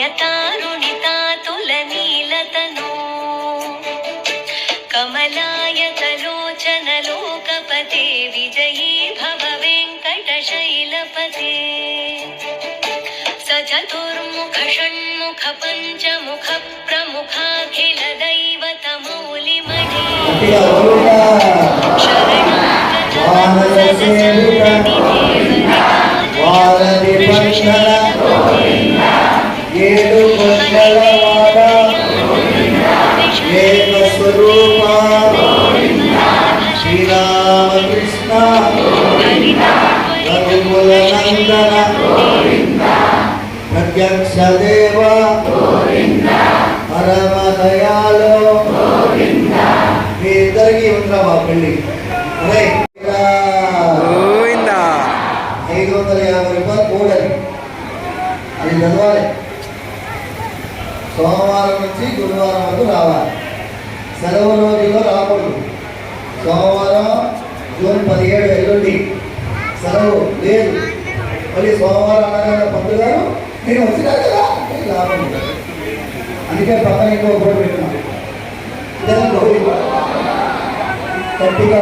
यतारुणिता तुलनीलतनो। कमलायतलोचनलोकपते विजयी भव वेङ्कटशैलपते स चतुर्मुख षण्मुख पञ्चमुख प्रमुखाखिल दैवतमौलिमणे शरणागत ఏక స్వరూప. శ్రీరామకృష్ణ. రఘుకుల నందన ప్రత్యక్ష దేవ పరమ దయాలో మీ ఇద్దరికి ఉందా మా పెళ్ళి? అరే గోవిందా. ఐదు వందల యాభై రూపాయలు అది చదవాలి. సోమవారం నుంచి గురువారం వరకు రావాలి. సెలవు రోజుల్లో రాకూడదు సోమవారం జూన్ పదిహేడు ఎల్లుండి. సెలవు లేదు. మళ్ళీ సోమవారం అనగానే పంతులు గారు నేను వచ్చినారు కదా నేను లాభం అందుకే పక్కన ఇంకో బోర్డు పెట్టినా. ఇదే గౌరీ గట్టిగా